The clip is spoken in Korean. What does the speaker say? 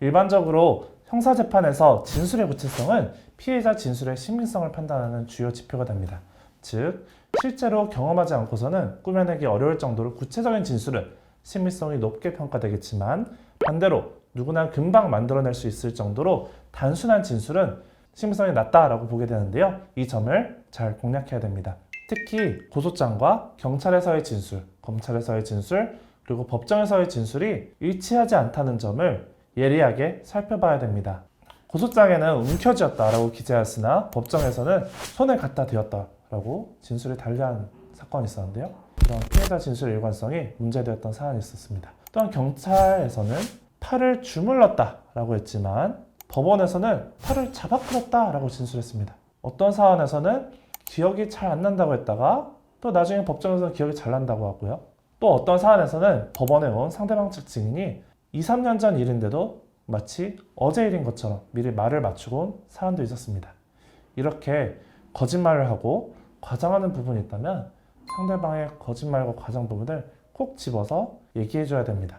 일반적으로 형사재판에서 진술의 구체성은 피해자 진술의 신빙성을 판단하는 주요 지표가 됩니다. 즉, 실제로 경험하지 않고서는 꾸며내기 어려울 정도로 구체적인 진술은 신빙성이 높게 평가되겠지만 반대로 누구나 금방 만들어낼 수 있을 정도로 단순한 진술은 신빙성이 낮다라고 보게 되는데요. 이 점을 잘 공략해야 됩니다. 특히 고소장과 경찰에서의 진술, 검찰에서의 진술, 그리고 법정에서의 진술이 일치하지 않다는 점을 예리하게 살펴봐야 됩니다. 고소장에는 움켜쥐었다라고 기재하였으나 법정에서는 손을 갖다 대었다라고 진술이 달리한 사건이 있었는데요. 이런 피해자 진술 일관성이 문제되었던 사안이 있었습니다. 또한 경찰에서는 팔을 주물렀다라고 했지만 법원에서는 팔을 잡아 끌었다라고 진술했습니다. 어떤 사안에서는 기억이 잘 안 난다고 했다가 또 나중에 법정에서는 기억이 잘 난다고 하고요. 또 어떤 사안에서는 법원에 온 상대방 측 증인이 2, 3년 전 일인데도 마치 어제 일인 것처럼 미리 말을 맞추고 온 사안도 있었습니다. 이렇게 거짓말을 하고 과장하는 부분이 있다면 상대방의 거짓말과 과장 부분을 꼭 집어서 얘기해 줘야 됩니다.